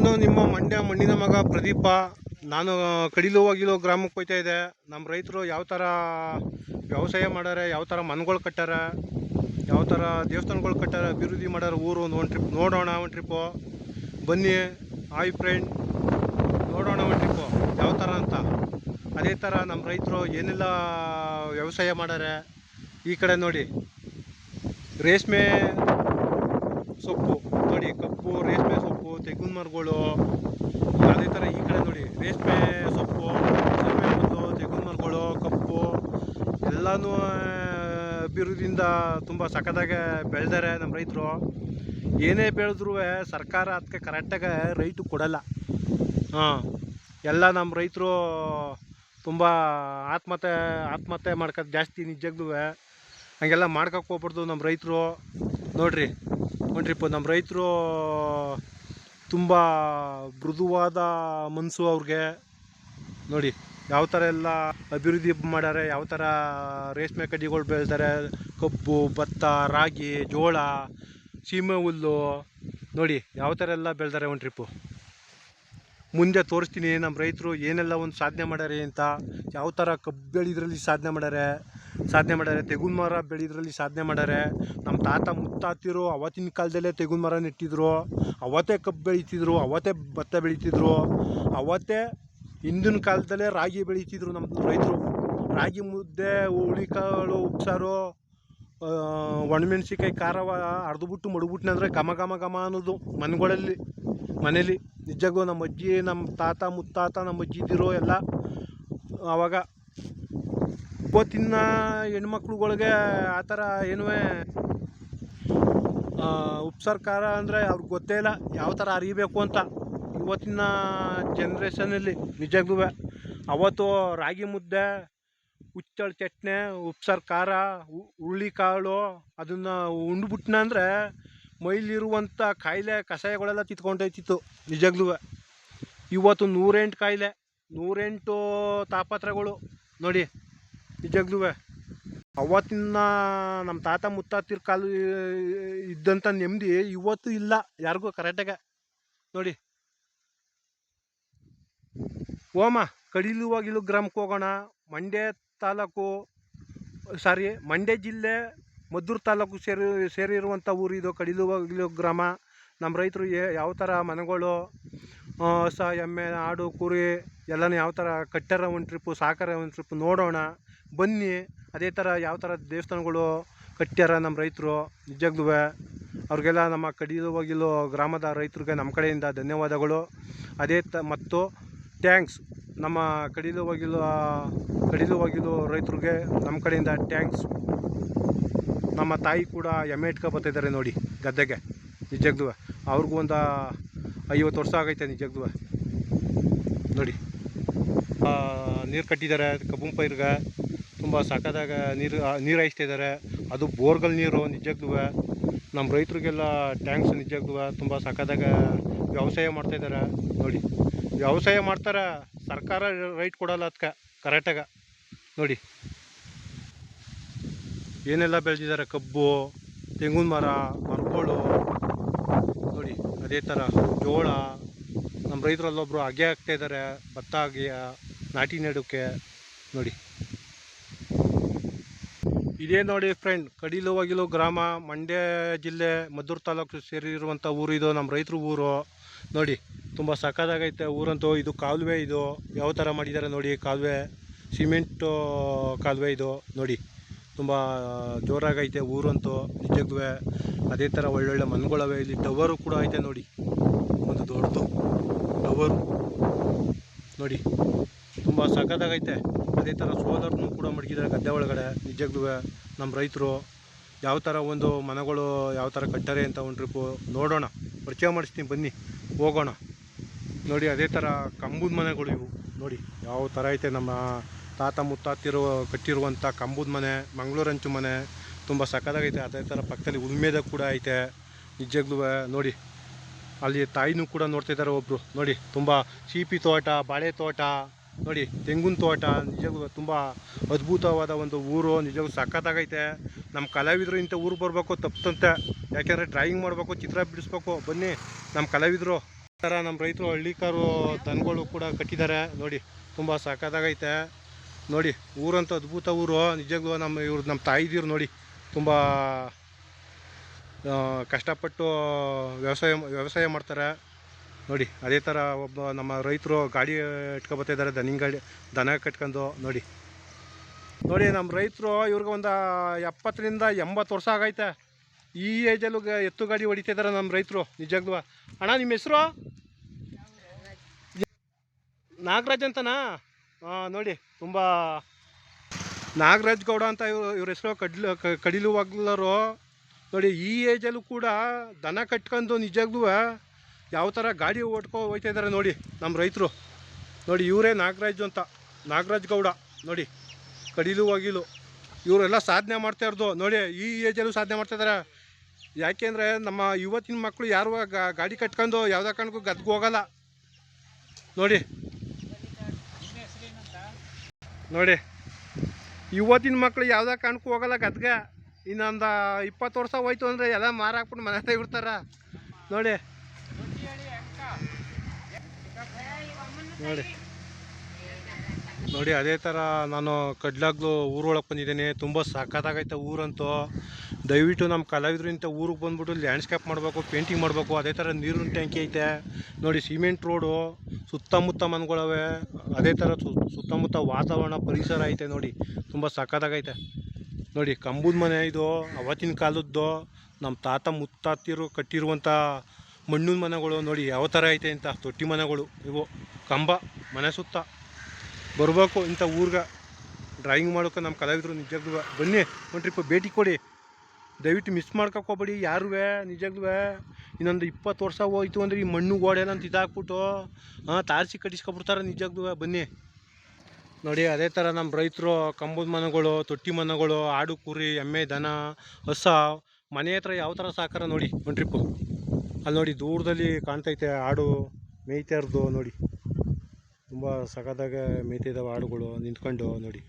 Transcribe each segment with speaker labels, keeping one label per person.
Speaker 1: ನಾನು ನಿಮ್ಮ ಮಂಡ್ಯ ಮಣ್ಣಿನ ಮಗ ಪ್ರದೀಪ. ನಾನು ಕಡಿಲು ಹೋಗಿಲು ಗ್ರಾಮಕ್ಕೆ ಹೋಯ್ತಾ ಇದ್ದೆ. ನಮ್ಮ ರೈತರು ಯಾವ ಥರ ವ್ಯವಸಾಯ ಮಾಡ್ಯಾರೆ, ಯಾವ ಥರ ಮನ್ಗಳು ಕಟ್ಟಾರ ಯಾವ ಥರ ದೇವಸ್ಥಾನಗಳು ಕಟ್ಟಾರ ಅಭಿವೃದ್ಧಿ ಮಾಡ್ಯಾರ ಊರು, ಒಂದು ಒಂದು ಟ್ರಿಪ್ ನೋಡೋಣ ಒಂದು ಟ್ರಿಪ್ಪು ಬನ್ನಿ ಆಯ್ ಫ್ರೆಂಡ್ ನೋಡೋಣ ಒಂದು ಟ್ರಿಪ್ಪು ಯಾವ ಥರ ಅಂತ. ಅದೇ ಥರ ನಮ್ಮ ರೈತರು ಏನೆಲ್ಲ ವ್ಯವಸಾಯ ಮಾಡ್ಯಾರೆ, ಈ ಕಡೆ ನೋಡಿ. ರೇಷ್ಮೆ ಸೊಪ್ಪು, ನೋಡಿ, ಕಪ್ಪು, ರೇಷ್ಮೆ ಸೊಪ್ಪು. ತೆಂಗಿನ ಮರಗಳು ಅದೇ ಥರ ಈ ಕಡೆ ನೋಡಿ, ರೇಷ್ಮೆ ಸೊಪ್ಪು ಸೊಪ್ಪೆ ಹುಲ್ಲು ತೆಂಗಿನ ಮರಗಳು ಕಪ್ಪು, ಎಲ್ಲನೂ ಅಭಿವೃದ್ಧಿಯಿಂದ ತುಂಬ ಸಖತ್ತಾಗೆ ಬೆಳೆದಾರೆ ನಮ್ಮ ರೈತರು. ಏನೇ ಬೆಳೆದ್ರೂ ಸರ್ಕಾರ ಅದಕ್ಕೆ ಕರೆಕ್ಟಾಗಿ ರೈಟು ಕೊಡಲ್ಲ. ಹಾಂ, ಎಲ್ಲ ನಮ್ಮ ರೈತರು ತುಂಬ ಆತ್ಮಹತ್ಯೆ ಆತ್ಮಹತ್ಯೆ ಮಾಡ್ಕೋದು ಜಾಸ್ತಿ ನಿಜವಾಗ್ಲೂ ಹಂಗೆಲ್ಲ ಹೋಗ್ಬಾರ್ದು ನಮ್ಮ ರೈತರು. ನೋಡ್ರಿ, ನೋಡ್ರಿಪ್ಪ, ನಮ್ಮ ರೈತರು ತುಂಬ ಮೃದುವಾದ ಮನಸ್ಸು ಅವ್ರಿಗೆ. ನೋಡಿ, ಯಾವ ಥರ ಎಲ್ಲ ಅಭಿವೃದ್ಧಿ ಮಾಡ್ಯಾರೆ, ಯಾವ ಥರ ರೇಷ್ಮೆ ಕಡ್ಡಿಗಳು ಬೆಳೆದಾರೆ, ಕಬ್ಬು, ಭತ್ತ, ರಾಗಿ, ಜೋಳ, ಸೀಮೆ ಹುಲ್ಲು. ನೋಡಿ, ಯಾವ ಥರ ಎಲ್ಲ ಬೆಳೆದಾರೆ ಒಂದು ಟ್ರಿಪ್ಪು ಮುಂದೆ ತೋರಿಸ್ತೀನಿ ನಮ್ಮ ರೈತರು ಏನೆಲ್ಲ ಒಂದು ಸಾಧನೆ ಮಾಡ್ಯಾರೆ ಅಂತ, ಯಾವ ಥರ ಕಬ್ಬು ಬೆಳೆದ್ರಲ್ಲಿ ಸಾಧನೆ ಮಾಡ್ಯಾರೆ ಸಾಧನೆ ಮಾಡ್ಯಾರೆ. ತೆಗುನ್ ಮರ ಬೆಳೆದ್ರಲ್ಲಿ ಸಾಧನೆ ಮಾಡ್ಯಾರೆ. ನಮ್ಮ ತಾತ ಮುತ್ತಾತಿರು, ಅವತ್ತಿನ ಕಾಲದಲ್ಲೇ ತೆಗುನ್ ಮರ ನೆಟ್ಟಿದ್ರು. ಅವತ್ತೇ ಕಬ್ಬು ಬೆಳೀತಿದ್ರು, ಅವತ್ತೇ ಭತ್ತ ಬೆಳೀತಿದ್ರು. ಅವತ್ತೇ ಹಿಂದಿನ ಕಾಲದಲ್ಲೇ ರಾಗಿ ಬೆಳೀತಿದ್ರು ನಮ್ಮ ರೈತರು. ರಾಗಿ ಮುದ್ದೆ, ಹುಳಿಕಾಳು, ಉಪ್ಸಾರು ಒಣಮೆಣ್ಸಿಕಾಯಿ ಖಾರವ ಅರ್ದುಬಿಟ್ಟು ಅಂದರೆ ಘಮ ಘಮ ಘಮ ಅನ್ನೋದು ಮನೆಗಳಲ್ಲಿ, ಮನೇಲಿ. ನಿಜಕ್ಕೂ ನಮ್ಮ ಅಜ್ಜಿ, ನಮ್ಮ ತಾತ, ಮುತ್ತಾತ, ನಮ್ಮ ಅಜ್ಜಿದಿರೋ ಎಲ್ಲ ಆವಾಗ ಇವತ್ತಿನ ಹೆಣ್ಮಕ್ಳುಗಳಿಗೆ ಆ ಥರ ಏನೂ ಉಪಸರ್ಕಾರ ಅಂದರೆ ಅವ್ರಿಗೆ ಗೊತ್ತೇ ಇಲ್ಲ ಯಾವ ಥರ ಅರಿಬೇಕು ಅಂತ. ಇವತ್ತಿನ ಜನ್ರೇಷನಲ್ಲಿ ನಿಜಕ್ಕೂ ಅವತ್ತು ರಾಗಿ ಮುದ್ದೆ ಹುಚ್ಚಳ ಚಟ್ನಿ ಉಪ್ಸಾರು ಖಾರ ಹುರುಳಿಕಾಳು ಅದನ್ನು ಉಂಡ್ಬಿಟ್ನ ಅಂದರೆ ಮೈಲಿರುವಂಥ ಕಾಯಿಲೆ ಕಷಾಯಗಳೆಲ್ಲ ತಿತ್ಕೊಂಡೋಯ್ತಿತ್ತು ನಿಜಗ್ಲೂ ಇವತ್ತು ನೂರೆಂಟು ಕಾಯಿಲೆ, ನೂರೆಂಟು ತಾಪತ್ರಗಳು ನೋಡಿ. ನಿಜಗ್ಲೂ ಅವತ್ತಿನ ನಮ್ಮ ತಾತ ಮುತ್ತಾತಿರ್ ಕಾಲ ಇದ್ದಂಥ ನೆಮ್ಮದಿ ಇವತ್ತು ಇಲ್ಲ, ಯಾರಿಗೂ ಕರೆಕ್ಟಾಗ ನೋಡಿ. ಓಮ ಕಡಿಲು ಹೋಗಿಲು ಗ್ರಾಮಕ್ಕೆ ಹೋಗೋಣ. ಮಂಡ್ಯ ತಾಲೂಕು, ಸಾರಿ, ಮಂಡ್ಯ ಜಿಲ್ಲೆ ಮದ್ದೂರು ತಾಲೂಕು ಸೇರಿ ಸೇರಿರುವಂಥ ಊರಿದು ಕಡಿಲು ಹೋಗಿಲು ಗ್ರಾಮ. ನಮ್ಮ ರೈತರು ಯಾವ ಥರ ಮನೆಗಳು ಹೊಸ ಎಮ್ಮೆ, ಆಡು, ಕುರಿ, ಎಲ್ಲನೂ ಯಾವ ಥರ ಕಟ್ಟಾರ ಒಂದು ಟ್ರಿಪ್ಪು ಸಾಕಾರ ಒಂದು ಟ್ರಿಪ್ಪು ನೋಡೋಣ. ಬನ್ನಿ, ಅದೇ ಥರ ಯಾವ ಥರ ದೇವಸ್ಥಾನಗಳು ಕಟ್ಟ್ಯಾರ ನಮ್ಮ ರೈತರು ನಿಜವಾಗ್ಲೂ ಅವ್ರಿಗೆಲ್ಲ ನಮ್ಮ ಕಡಿಲು ಹೋಗಿಲು ಗ್ರಾಮದ ರೈತರಿಗೆ ನಮ್ಮ ಕಡೆಯಿಂದ ಧನ್ಯವಾದಗಳು. ಅದೇ ತ, ಮತ್ತು ಟ್ಯಾಂಕ್ಸ್ ನಮ್ಮ ಕಡಿಲು ಹೋಗಿಲು ಕಡಿಲು ಹೋಗಿಲು ರೈತರಿಗೆ ನಮ್ಮ ಕಡೆಯಿಂದ ಟ್ಯಾಂಕ್ಸ್ ನಮ್ಮ ತಾಯಿ ಕೂಡ ಎಮ್ಮೆ ಇಟ್ಕೊ ನೋಡಿ, ಗದ್ದೆಗೆ. ನಿಜವಾಗ್ಲೂ ಅವ್ರಿಗೂ ಒಂದು ಐವತ್ತು ವರ್ಷ ಆಗೈತೆ ನಿಜವಾಗ್ಲೂ ನೋಡಿ. ನೀರು ಕಟ್ಟಿದ್ದಾರೆ ಕಬ್ಬು ಪೈರ್ಗೆ. ತುಂಬ ಸಕ್ಕದಾಗ ನೀರು ನೀರು ಹಾಯಿಸ್ತಾ ಇದ್ದಾರೆ ಅದು ಬೋರ್ಗಲ್ ನೀರು ನಿಜವಾಗ್ಲೂ ನಮ್ಮ ರೈತರಿಗೆಲ್ಲ ಟ್ಯಾಂಕ್ಸ್ ನಿಜವಾಗ್ಲೂ ತುಂಬ ಸಕ್ಕದಾಗ ವ್ಯವಸಾಯ ಮಾಡ್ತಾಯಿದ್ದಾರೆ ನೋಡಿ, ವ್ಯವಸಾಯ ಮಾಡ್ತಾರೆ. ಸರ್ಕಾರ ರೈಟ್ ಕೊಡಲ್ಲ ಅದಕ್ಕೆ ಕರೆಕ್ಟಾಗ ನೋಡಿ, ಏನೆಲ್ಲ ಬೆಳೆದಿದ್ದಾರೆ? ಕಬ್ಬು, ತೆಂಗಿನ ಮರ, ಮರಗಳು. ನೋಡಿ, ಅದೇ ಥರ ಜೋಳ. ನಮ್ಮ ರೈತರಲ್ಲೊಬ್ಬರು ಅಗೆ ಹಾಕ್ತಾ ಇದ್ದಾರೆ. ಭತ್ತ ಅಗೆಯ ನಾಟಿ ನೆಡೋಕ್ಕೆ. ನೋಡಿ ಇದೇ ನೋಡಿ ಫ್ರೆಂಡ್ ಕಡಿಲು ಹೋಗಿಲು ಗ್ರಾಮ, ಮಂಡ್ಯ ಜಿಲ್ಲೆ, ಮದ್ದೂರು ತಾಲೂಕು ಸೇರಿರುವಂಥ ಊರು ಇದು ನಮ್ಮ ರೈತರ ಊರು. ನೋಡಿ, ತುಂಬ ಸಕ್ಕದಾಗೈತೆ ಊರಂತೂ. ಇದು ಕಾಲುವೆ ಇದು. ಯಾವ ಥರ ಮಾಡಿದ್ದಾರೆ ನೋಡಿ, ಕಾಲುವೆ, ಸಿಮೆಂಟು ಕಾಲುವೆ ಇದು. ನೋಡಿ, ತುಂಬ ಜೋರಾಗೈತೆ ಊರಂತೂ. ನಿಜಕ್ಕೂ ಅದೇ ಥರ ಒಳ್ಳೊಳ್ಳೆ ಮನೆಗಳವೆ. ಇಲ್ಲಿ ಟವರು ಕೂಡ ಐತೆ ನೋಡಿ. ಒಂದು ದೊಡ್ಡದು ಟವರು. ನೋಡಿ ತುಂಬ ಸಖತ್ತಾಗೈತೆ. ಅದೇ ಥರ ಸೋದರನು ಕೂಡ ಮಡಗಿದ್ದಾರೆ ಗದ್ದೆ ಒಳಗಡೆ. ನಿಜಕ್ಕೂ ನಮ್ಮ ರೈತರು ಯಾವ ಥರ ಒಂದು ಮನೆಗಳು ಯಾವ ಥರ ಕಟ್ಟಾರೆ ಅಂತ ಒಂದು ಟ್ರಿಪ್ಪು ನೋಡೋಣ. ಪರಿಚಯ ಮಾಡಿಸ್ತೀನಿ, ಬನ್ನಿ, ಹೋಗೋಣ. ನೋಡಿ, ಅದೇ ಥರ ಕಂಬದ ಮನೆಗಳು ಇವು. ನೋಡಿ, ಯಾವ ಥರ ಐತೆ ನಮ್ಮ ತಾತ ಮುತ್ತಾತಿರೋ ಕಟ್ಟಿರುವಂಥ ಕಂಬದ ಮನೆ, ಮಂಗಳೂರು ಹಂಚು ಮನೆ. ತುಂಬ ಸಖತ್ತಾಗೈತೆ. ಅದೇ ಥರ ಪಕ್ಕದಲ್ಲಿ ಉಲ್ಮೇದ ಕೂಡ ಐತೆ. ನಿಜಗ್ಲೂ ನೋಡಿ, ಅಲ್ಲಿ ತಾಯಿನೂ ಕೂಡ ನೋಡ್ತಾ ಇದ್ದಾರೆ ಒಬ್ಬರು ನೋಡಿ, ತುಂಬ ಸೀಪಿ ತೋಟ, ಬಾಳೆ ತೋಟ. ನೋಡಿ, ತೆಂಗಿನ ತೋಟ, ನಿಜವಾಗ್ಲೂ ತುಂಬ ಅದ್ಭುತವಾದ ಒಂದು ಊರು, ನಿಜವಾಗ್ಲೂ ಸಖತ್ತಾಗೈತೆ. ನಮ್ಮ ಕಲಾವಿದರು ಇಂಥ ಊರು ಬರಬೇಕು ತಪ್ಪಂತೆ ಯಾಕೆಂದರೆ ಡ್ರಾಯಿಂಗ್ ಮಾಡಬೇಕು, ಚಿತ್ರ ಬಿಡಿಸ್ಬೇಕು. ಬನ್ನಿ ನಮ್ಮ ಕಲಾವಿದರು. ಥರ ನಮ್ಮ ರೈತರು ಹಳ್ಳಿಕಾರು ದನಗಳು ಕೂಡ ಕಟ್ಟಿದ್ದಾರೆ. ನೋಡಿ, ತುಂಬ ಸಖತ್ತಾಗೈತೆ. ನೋಡಿ, ಊರಂತೂ ಅದ್ಭುತ ಊರು. ನಿಜವಾಗ್ಲೂ ನಮ್ಮ ಇವ್ರು ನಮ್ಮ ತಾಯಿದೀರು ನೋಡಿ, ತುಂಬ ಕಷ್ಟಪಟ್ಟು ವ್ಯವಸಾಯ ವ್ಯವಸಾಯ ಮಾಡ್ತಾರೆ. ನೋಡಿ, ಅದೇ ಥರ ಒಬ್ಬ ನಮ್ಮ ರೈತರು ಗಾಡಿ ಇಟ್ಕೊಬತ್ತಿದ್ದಾರೆ ದನಿನ ಗಾಡಿ, ದನ ಕಟ್ಕೊಂಡು, ನೋಡಿ. ನೋಡಿ ನಮ್ಮ ರೈತರು ಇವ್ರಿಗೆ ಒಂದು ಎಪ್ಪತ್ತರಿಂದ ಎಂಬತ್ತು ವರ್ಷ ಆಗೈತೆ. ಈ ಏಜಲ್ಲೂ ಎತ್ತು ಗಾಡಿ ಹೊಡಿತಿದ್ದಾರೆ ನಮ್ಮ ರೈತರು ನಿಜವಾಗ್ಲೂ ಅಣ್ಣ, ನಿಮ್ಮ ಹೆಸರು? ನಾಗರಾಜ್ ಅಂತನಾ? ನೋಡಿ, ತುಂಬ ನಾಗರಾಜ್ ಗೌಡ ಅಂತ ಇವ್ರು, ಇವ್ರ ಹೆಸರು ಕಡ್ಲು, ಕ- ಕಡಿಲು ಹೋಗ್ಲರು ನೋಡಿ, ಈ ಏಜಲ್ಲೂ ಕೂಡ ದನ ಕಟ್ಕೊಂಡು ನಿಜವಾಗ್ಲೂ ಯಾವ ಥರ ಗಾಡಿ ಓಡ್ಕೊ ಹೋಗ್ತಾ ಇದ್ದಾರೆ ನೋಡಿ ನಮ್ಮ ರೈತರು. ನೋಡಿ ಇವರೇ ನಾಗರಾಜ್ ಅಂತ. ನಾಗರಾಜ್ ಗೌಡ, ನೋಡಿ. ಕಡಿಲು ಹೋಗಿಲು ಇವರೆಲ್ಲ ಸಾಧನೆ ಮಾಡ್ತಾ ಇರೋದು. ನೋಡಿ, ಈ ಏಜಲ್ಲೂ ಸಾಧನೆ ಮಾಡ್ತಾ ಇದ್ದಾರೆ ಯಾಕೆಂದರೆ ನಮ್ಮ ಇವತ್ತಿನ ಮಕ್ಕಳು ಯಾರು ಗಾಡಿ ಕಟ್ಕೊಂಡು ಯಾವುದೇ ಕಾರಣಕ್ಕೂ ಗದ್ಗೆ ಹೋಗಲ್ಲ. ನೋಡಿ. ನೋಡಿ. ಇವತ್ತಿನ ಮಕ್ಕಳು ಯಾವುದೇ ಕಾರಣಕ್ಕೂ ಹೋಗಲ್ಲ ಗದ್ಗೆ. ಇನ್ನೊಂದು ಇಪ್ಪತ್ತು ವರ್ಷ ಹೋಯ್ತು ಅಂದರೆ ಎಲ್ಲ ಮಾರಾಕ್ಬಿಟ್ಟು ಮನೆ ತೆಗಿಬಿಡ್ತಾರ ನೋಡಿ. ನೋಡಿ. ನೋಡಿ, ಅದೇ ಥರ ನಾನು ಕಡ್ಲಾಗ್ಲು ಊರೊಳಗೆ ಬಂದಿದ್ದೀನಿ. ತುಂಬ ಸಖತ್ತಾಗೈತೆ ಊರಂತೂ. ದಯವಿಟ್ಟು ನಮ್ಮ ಕಲಾವಿದರು ಇಂಥ ಊರಿಗೆ ಬಂದ್ಬಿಟ್ಟು ಲ್ಯಾಂಡ್ಸ್ಕೇಪ್ ಮಾಡಬೇಕು ಪೇಂಟಿಂಗ್ ಮಾಡಬೇಕು, ಅದೇ ಥರ ನೀರಿನ ಟ್ಯಾಂಕಿ ಐತೆ. ನೋಡಿ, ಸಿಮೆಂಟ್ ರೋಡು, ಸುತ್ತಮುತ್ತ ಮನೆಗಳವೆ, ಅದೇ ಥರ ಸುತ್ತಮುತ್ತ ವಾತಾವರಣ, ಪರಿಸರ ಐತೆ ನೋಡಿ. ತುಂಬ ಸಖತ್ತಾಗೈತೆ. ನೋಡಿ, ಕಂಬದ ಮನೆ ಇದು, ಅವತ್ತಿನ ಕಾಲದ್ದು. ನಮ್ಮ ತಾತ ಮುತ್ತಾತಿರು ಕಟ್ಟಿರುವಂಥ ಮಣ್ಣಿನ ಮನೆಗಳು ನೋಡಿ ಯಾವ ಥರ ಐತೆ ಅಂತ, ತೊಟ್ಟಿ ಮನೆಗಳು, ಇವು ಕಂಬ ಮನೆ ಸುತ್ತ ಬರಬೇಕು ಇಂಥ ಊರ್ಗೆ. ಡ್ರಾಯಿಂಗ್ ಮಾಡೋಕೆ ನಮ್ಮ ಕಲಾವಿದರು ನಿಜಗ್ಲು ಬನ್ನಿ, ಒಂದು ಟ್ರಿಪ್ ಭೇಟಿ ಕೊಡಿ. ದಯವಿಟ್ಟು ಮಿಸ್ ಮಾಡ್ಕೊಕ್ ಹೋಗ್ಬೇಡಿ. ಯಾರೂ ನಿಜವಾಗ್ಲೂ ಇನ್ನೊಂದು ಇಪ್ಪತ್ತು ವರ್ಷ ಹೋಯ್ತು ಅಂದರೆ ಈ ಮಣ್ಣು ಗೋಡೆ ಅಂತ ಇದಾಕ್ಬಿಟ್ಟು ಹಾಂ, ತಾರಿಸಿ ಕಟ್ಟಿಸ್ಕೊಬಿಡ್ತಾರೆ ನಿಜವಾಗ್ಲೂ ಬನ್ನಿ. ನೋಡಿ, ಅದೇ ಥರ ನಮ್ಮ ರೈತರು, ಕಂಬದ ಮನೆಗಳು, ತೊಟ್ಟಿ ಮನೆಗಳು, ಆಡು ಕುರಿ, ಎಮ್ಮೆ, ದನ, ಹೊಸ, ಮನೆ ಹತ್ರ ಯಾವ ಥರ ಸಾಕಾರ ನೋಡಿ, ಒಂದು ಟ್ರಿಪ್ಪು ಅಲ್ಲಿ ನೋಡಿ ದೂರದಲ್ಲಿ ಕಾಣ್ತೈತೆ ಆಡು ಮೇಯ್ತಾ ಇರೋದು ನೋಡಿ. ತುಂಬ ಸಖತ್ತಾಗೆ ಮೇಯ್ತಿದ್ದಾವೆ ಆಡುಗಳು ನಿಂತ್ಕೊಂಡು ನೋಡಿ.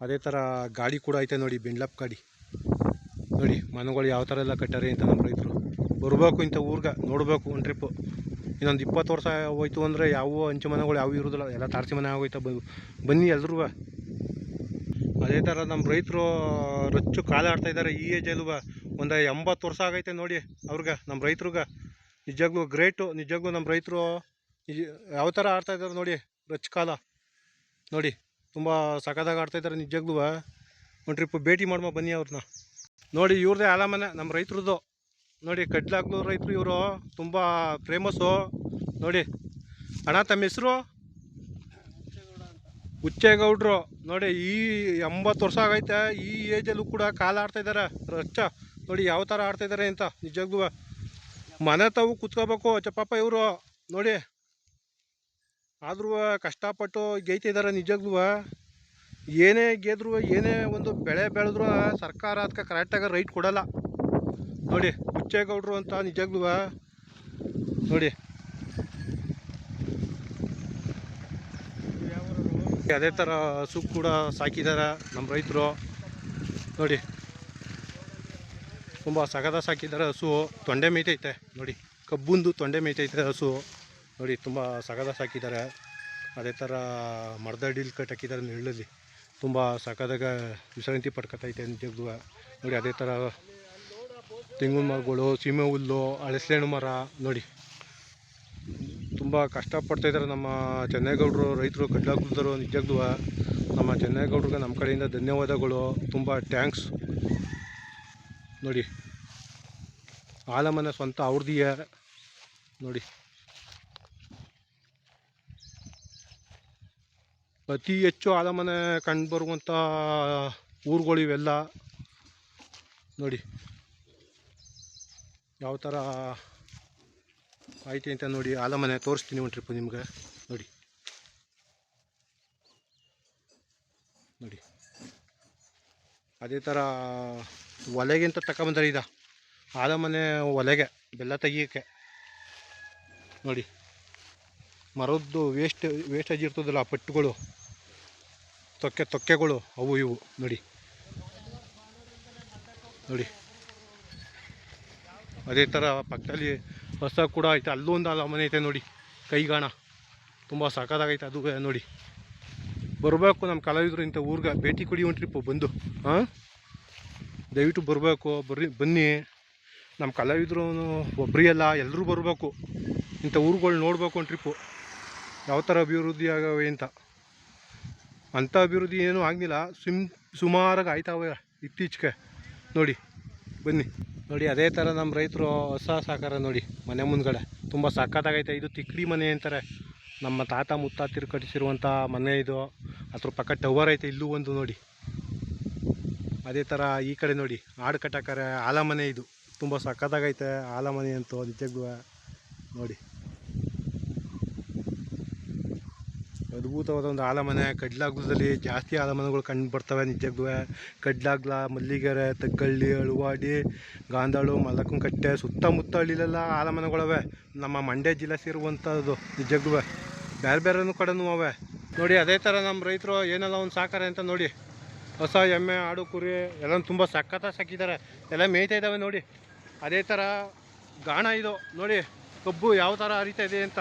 Speaker 1: ಅದೇ ಥರ ಗಾಡಿ ಕೂಡ ಐತೆ ನೋಡಿ ಬೆಂಡ್ಲಪ್ ಗಾಡಿ. ನೋಡಿ, ಮನೆಗಳು ಯಾವ ಥರ ಎಲ್ಲ ಕಟ್ಟಾರೆ ಅಂತ ನಮ್ಮ ರೈತರು. ಬರಬೇಕು ಇಂಥ ಊರ್ಗೆ, ನೋಡಬೇಕು ಒಂದು ಟ್ರಿಪ್ಪು ಇನ್ನೊಂದು ಇಪ್ಪತ್ತು ವರ್ಷ ಹೋಯ್ತು ಅಂದರೆ ಯಾವ ಹಂಚು ಮನೆಗಳು ಯಾವ ಇರೋದಿಲ್ಲ. ಎಲ್ಲ ತಾರಸಿ ಮನೆ ಆಗೋಯ್ತು ಬ- ಬನ್ನಿ ಎಲ್ರೂ ಅದೇ ಥರ ನಮ್ಮ ರೈತರು ರಚ್ಚು ಕಾಲ ಆಡ್ತಾ ಇದ್ದಾರೆ ಈ ಏಜಲ್ಲೂ ಒಂದು ಎಂಬತ್ತು ವರ್ಷ ಆಗೈತೆ ನೋಡಿ ಅವ್ರಿಗೆ ನಮ್ಮ ರೈತರಿಗೆ. ನಿಜವಾಗ್ಲೂ ಗ್ರೇಟು ನಿಜವಾಗ್ಲೂ ನಮ್ಮ ರೈತರು ಯಾವ ಥರ ಆಡ್ತಾ ಇದ್ದಾರೆ ನೋಡಿ ರಚ್ ಕಾಲ. ನೋಡಿ, ತುಂಬ ಸಖತ್ತಾಗಿ ಆಡ್ತಾಯಿದ್ದಾರೆ ನಿಜವಾಗ್ಲೂ ಒಂದು ಟ್ರಿಪ್ ಭೇಟಿ ಮಾಡ್ಮ ಬನ್ನಿ ಅವ್ರನ್ನ ನೋಡಿ ಇವ್ರದ್ದೇ ಆಲ ಮನೆ ನಮ್ಮ ರೈತರದ್ದು ನೋಡಿ, ಕಡ್ಲಾಗ್ಲು ರೈತರು ಇವರು, ತುಂಬ ಫೇಮಸ್ಸು ನೋಡಿ, ಅಣ್ಣ ತಮ್ಮ ಹೆಸರು? ಹುಚ್ಚೇಗೌಡ್ರು. ನೋಡಿ, ಈ ಎಂಬತ್ತು ವರ್ಷ ಆಗೈತೆ, ಈ ಏಜಲ್ಲೂ ಕೂಡ ಕಾಲ ಆಡ್ತಾಯಿದ್ದಾರೆ ರಚ್ಚ ನೋಡಿ ಯಾವ ಥರ ಆಡ್ತಾ ಇದಾರೆ ಅಂತ ನಿಜಗೂ ಮನೆ ತಾವು ಕುತ್ಕೋಬೇಕು ಚಪ್ಪಪ್ಪ ಇವರು. ನೋಡಿ, ಆದರೂ ಕಷ್ಟಪಟ್ಟು ಗೇಯ್ತಿದ್ದಾರೆ ನಿಜಗೂ ಏನೇ ಗೆದ್ರು, ಏನೇ ಒಂದು ಬೆಳೆ ಬೆಳೆದ್ರು ಸರ್ಕಾರ ಅದಕ್ಕೆ ಕರೆಕ್ಟಾಗಿ ರೈಟ್ ಕೊಡಲ್ಲ. ನೋಡಿ, ಹುಚ್ಚೇಗೌಡ್ರು ಅಂತ ನಿಜಗೂ ನೋಡಿ. ಅದೇ ಥರ ಹಸು ಕೂಡ ಸಾಕಿದ್ದಾರೆ ನಮ್ಮ ರೈತರು. ನೋಡಿ. ತುಂಬ ಸಗದ ಸಾಕಿದ್ದಾರೆ ಹಸು. ತೊಂಡೆ ಮೇಯ್ತೈತೆ ನೋಡಿ. ಕಬ್ಬುಂದು ತೊಂಡೆ ಮೇಯ್ತೈತೆ ಹಸು. ನೋಡಿ, ತುಂಬ ಸಗದ ಸಾಕಿದ್ದಾರೆ. ಅದೇ ಥರ ಮರದ ಅಡಿಲಿ ಕಟ್ಟಾಕಿದ್ದಾರೆ ನೆರಳಲ್ಲಿ ತುಂಬ ಸಕದಾಗ ವಿಶ್ರಾಂತಿ ಪಡ್ಕೊತೈತೆ ನಿಜವಾಗ್ಲೂ ನೋಡಿ, ಅದೇ ಥರ ತೆಂಗಿನ ಮರಗಳು, ಸೀಮೆ ಹುಲ್ಲು ಹಳಸೆಹಣ್ಣು ಮರ, ನೋಡಿ. ತುಂಬ ಕಷ್ಟಪಡ್ತಾ ಇದ್ದಾರೆ ನಮ್ಮ ಚೆನ್ನೇಗೌಡರು ರೈತರು ಕಡ್ಲಾಕುಳಿದರು ನಿಜಗ್ದು ನಮ್ಮ ಚೆನ್ನೇಗೌಡ್ರಿಗೆ ನಮ್ಮ ಕಡೆಯಿಂದ ಧನ್ಯವಾದಗಳು. ತುಂಬ ಟ್ಯಾಂಕ್ಸ್ ನೋಡಿ. ಆಲಮನ ಸ್ವಂತ ಅವ್ರದ್ದಿಯೇ ನೋಡಿ. ಅತಿ ಹೆಚ್ಚು ಆಲಮನೆ ಕಂಡುಬರುವಂಥ ಊರುಗಳು ಇವೆಲ್ಲ ನೋಡಿ. ಯಾವ ಥರ ಐತೆ ಅಂತ ನೋಡಿ ಆಲಮನೆ ತೋರಿಸ್ತೀನಿ ಒಂದು ಟ್ರಿಪ್ ನಿಮ್ಗೆ. ನೋಡಿ. ನೋಡಿ. ಅದೇ ಥರ ಒಲೆಗೆ ಅಂತ ತಗೊಂಬಂದಾರೆ ಆದ ಮನೆ ಒಲೆಗೆ, ಬೆಲ್ಲ ತೆಗಿಯೋಕ್ಕೆ. ನೋಡಿ, ಮರದ್ದು ವೇಸ್ಟ್ ವೇಸ್ಟೇಜ್ ಇರ್ತದಲ್ಲ ಆ ಪಟ್ಟುಗಳು, ತೊಕ್ಕೆ, ತೊಕ್ಕೆಗಳು, ಅವು ಇವು. ನೋಡಿ ನೋಡಿ. ಅದೇ ಥರ ಪಕ್ಕದಲ್ಲಿ ಹೊಸ ಕೂಡ ಐತೆ. ಅಲ್ಲೂ ಒಂದು ಅಲ್ಲ ಮನೆ ಐತೆ ನೋಡಿ, ಕೈಗಾಣ. ತುಂಬ ಸಾಕಾದಾಗೈತೆ ಅದು ನೋಡಿ. ಬರಬೇಕು ನಮ್ಮ ಕಲಾವಿದರು ಇಂಥ ಊರಿಗೆ. ಭೇಟಿ ಕೊಡಿ ಒಂದು ಟ್ರಿಪ್ಪು ಬಂದು, ಹಾಂ? ದಯವಿಟ್ಟು ಬರಬೇಕು, ಬರ್ರಿ, ಬನ್ನಿ. ನಮ್ಮ ಕಲಾವಿದರು ಒಬ್ಬರಿಯಲ್ಲ ಎಲ್ಲರೂ ಬರಬೇಕು. ಇಂಥ ಊರುಗಳು ನೋಡಬೇಕು ಒಂದು ಟ್ರಿಪ್ಪು ಯಾವ ಥರ ಅಭಿವೃದ್ಧಿ ಆಗವೆ ಅಂತ. ಅಂಥ ಅಭಿವೃದ್ಧಿ ಏನೂ ಆಗಲಿಲ್ಲ. ಸಿಮ್, ಸುಮಾರಾಗಿ ಆಯ್ತಾವೆ ಇತ್ತೀಚೆಗೆ. ನೋಡಿ, ಬನ್ನಿ. ನೋಡಿ, ಅದೇ ಥರ ನಮ್ಮ ರೈತರು ಹೊಸ ಸಾಕಾರ ನೋಡಿ, ಮನೆ ಮುಂದ್ಗಡೆ. ತುಂಬ ಸಖತ್ತಾಗೈತೆ. ಇದು ತಿಕ್ಡಿ ಮನೆ ಅಂತಾರೆ. ನಮ್ಮ ತಾತ ಮುತ್ತಾತಿರು ಕಟ್ಟಿಸಿರುವಂಥ ಮನೆ ಇದು. ಅದ್ರ ಪಕ್ಕ ಟವರ್ ಐತೆ, ಇಲ್ಲೂ ಒಂದು ನೋಡಿ. ಅದೇ ಥರ ಈ ಕಡೆ ನೋಡಿ ಹಾಡು ಕಟ್ಟಕ್ಕಾರೆ ಆಲಮನೆ ಇದು. ತುಂಬ ಸಕ್ಕತ್ತಾಗೈತೆ ಆಲಮನೆ ಅಂತೂ ನಿಜಕ್ಕೂ ನೋಡಿ. ಅದ್ಭುತವಾದ ಒಂದು ಆಲಮನೆ. ಕಡ್ಲಾಗ್ಲದಲ್ಲಿ ಜಾಸ್ತಿ ಆಲಮನೆಗಳು ಕಂಡು ಬರ್ತವೆ ನಿಜಕ್ಕೂ ಕಡ್ಲಾಗ್ಲ, ಮಲ್ಲಿಗೆರೆ, ತಗ್ಗಳ್ಳಿ, ಅಳುವಾಡಿ, ಗಾಂಧಾಳು ಮಲಕಂಕಟ್ಟೆ ಸುತ್ತಮುತ್ತ ಹಳ್ಳಿಲೆಲ್ಲ ಆಲಮನೆಗಳವೆ. ನಮ್ಮ ಮಂಡ್ಯ ಜಿಲ್ಲೆ ಸೇರುವಂಥದ್ದು ನಿಜಕ್ಕೂ ಬೇರೆ ಬೇರೆ ಕಡೆನೂ ಅವೆ ನೋಡಿ, ಅದೇ ಥರ ನಮ್ಮ ರೈತರು ಏನೆಲ್ಲ ಒಂದು ಸಾಕಾರೆ ಅಂತ ನೋಡಿ. ಹೊಸ ಎಮ್ಮೆ, ಆಡು ಕುರಿ ಎಲ್ಲ ತುಂಬ ಸಕ್ಕತ್ತ ಸಾಕಿದ್ದಾರೆ. ಎಲ್ಲ ಮೇಯ್ತಾ ಇದ್ದಾವೆ ನೋಡಿ. ಅದೇ ಥರ ಗಾಣ ಇದು. ನೋಡಿ, ಕಬ್ಬು ಯಾವ ಥರ ಹರಿತಾ ಇದೆ ಅಂತ.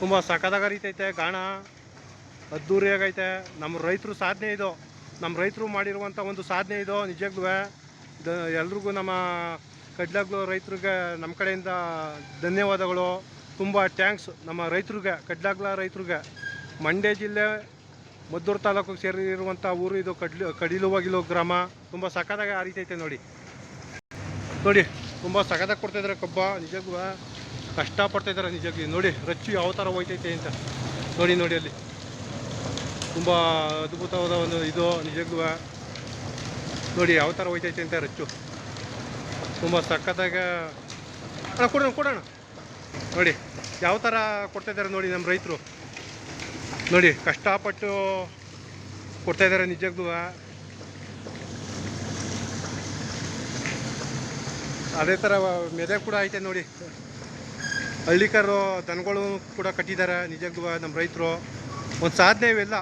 Speaker 1: ತುಂಬ ಸಕ್ಕತ್ತಾಗಿ ಹರಿತೈತೆ ಗಾಣ. ಅದ್ದೂರಿಯಾಗೈತೆ ನಮ್ಮ ರೈತರು ಸಾಧನೆ ಇದು. ನಮ್ಮ ರೈತರು ಮಾಡಿರುವಂಥ ಒಂದು ಸಾಧನೆ ಇದು ನಿಜಕ್ಕೂ ಇದು ಎಲ್ರಿಗೂ ನಮ್ಮ ಕಡ್ಲಾಗ್ಲು ರೈತರಿಗೆ ನಮ್ಮ ಕಡೆಯಿಂದ ಧನ್ಯವಾದಗಳು. ತುಂಬ ಟ್ಯಾಂಕ್ಸ್ ನಮ್ಮ ರೈತರಿಗೆ, ಕಡ್ಲಾಗ್ಲ ರೈತರಿಗೆ. ಮಂಡ್ಯ ಜಿಲ್ಲೆ ಮದ್ದೂರು ತಾಲೂಕಿಗೆ ಸೇರಿರುವಂಥ ಊರು ಇದು ಕಡ್ಲಿ ಕಡಿಲುವಾಗಿಲು ಗ್ರಾಮ. ತುಂಬ ಸಖತ್ತಾಗಿ ಹರಿತೈತೆ ನೋಡಿ. ನೋಡಿ, ತುಂಬ ಸಖತ್ತಾಗಿ ಕೊಡ್ತಾಯಿದ್ದಾರೆ ಕಬ್ಬ. ನಿಜಕ್ಕೂ ಕಷ್ಟಪಡ್ತಾಯಿದ್ದಾರೆ ನಿಜಕ್ಕೂ. ನೋಡಿ, ರಚ್ಚು ಯಾವ ಥರ ಹೋಯ್ತೈತೆ ಅಂತ. ನೋಡಿ ನೋಡಿ ಅಲ್ಲಿ. ತುಂಬ ಅದ್ಭುತವಾದ ಒಂದು ಇದು, ನಿಜಕ್ಕೂ ನೋಡಿ ಯಾವ ಥರ ಹೋಯ್ತೈತೆ ಅಂತ ರಚ್ಚು. ತುಂಬ ಸಖತ್ತಾಗ ಅಣ್ಣ, ಕೊಡೋಣ ಕೊಡೋಣ. ನೋಡಿ, ಯಾವ ಥರ ಕೊಡ್ತಾಯಿದ್ದಾರೆ ನೋಡಿ ನಮ್ಮ ರೈತರು. ನೋಡಿ, ಕಷ್ಟಪಟ್ಟು ಕೊಡ್ತಾಯಿದ್ದಾರೆ ನಿಜಕ್ಕೂ. ಅದೇ ಥರ ಮೆದೆ ಕೂಡ ಐತೆ ನೋಡಿ. ಹಳ್ಳಿಕಾರರು ದನಗಳು ಕೂಡ ಕಟ್ಟಿದ್ದಾರೆ ನಿಜಕ್ಕೂ ನಮ್ಮ ರೈತರು. ಒಂದು ಸಾಧನೆ ಇವೆಲ್ಲ.